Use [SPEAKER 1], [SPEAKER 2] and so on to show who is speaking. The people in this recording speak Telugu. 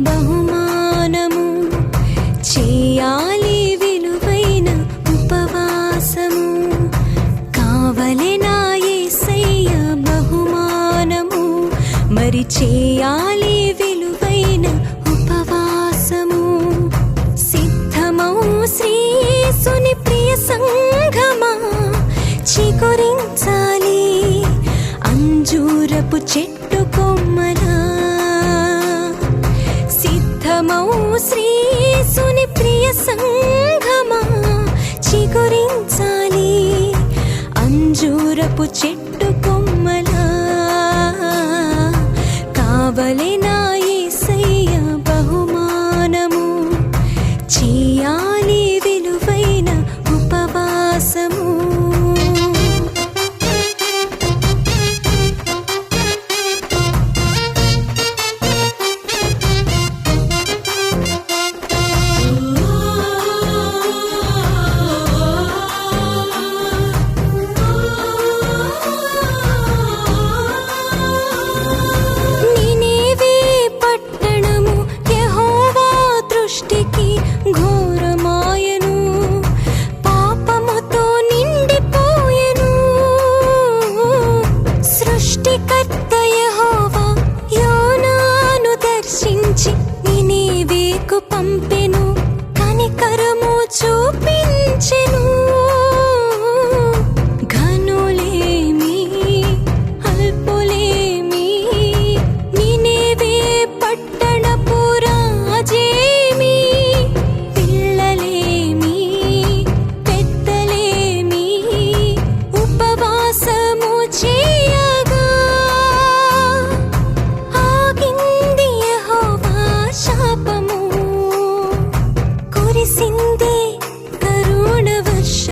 [SPEAKER 1] బహుమానము. చేయాలి విలువైన ఉపవాసము. కావలెనా సయ్య బహుమానము. మరి చేయాలి విలువైన ఉపవాసము. సిద్ధమౌ శ్రీసుని ప్రియ సంఘమా. చిగురించాలి. అంజూరపు చెట్టు కొమ్మల సిద్ధమౌ శ్రీసుని ప్రియ సంఘమా చిగురించాలి అంజూరపు చెట్టు కొమ్మలా కావలెనా ఘోరమాయను పాపముతో నిండిపోయెను. సృష్టికర్త యెహోవా యోనాను దర్శించి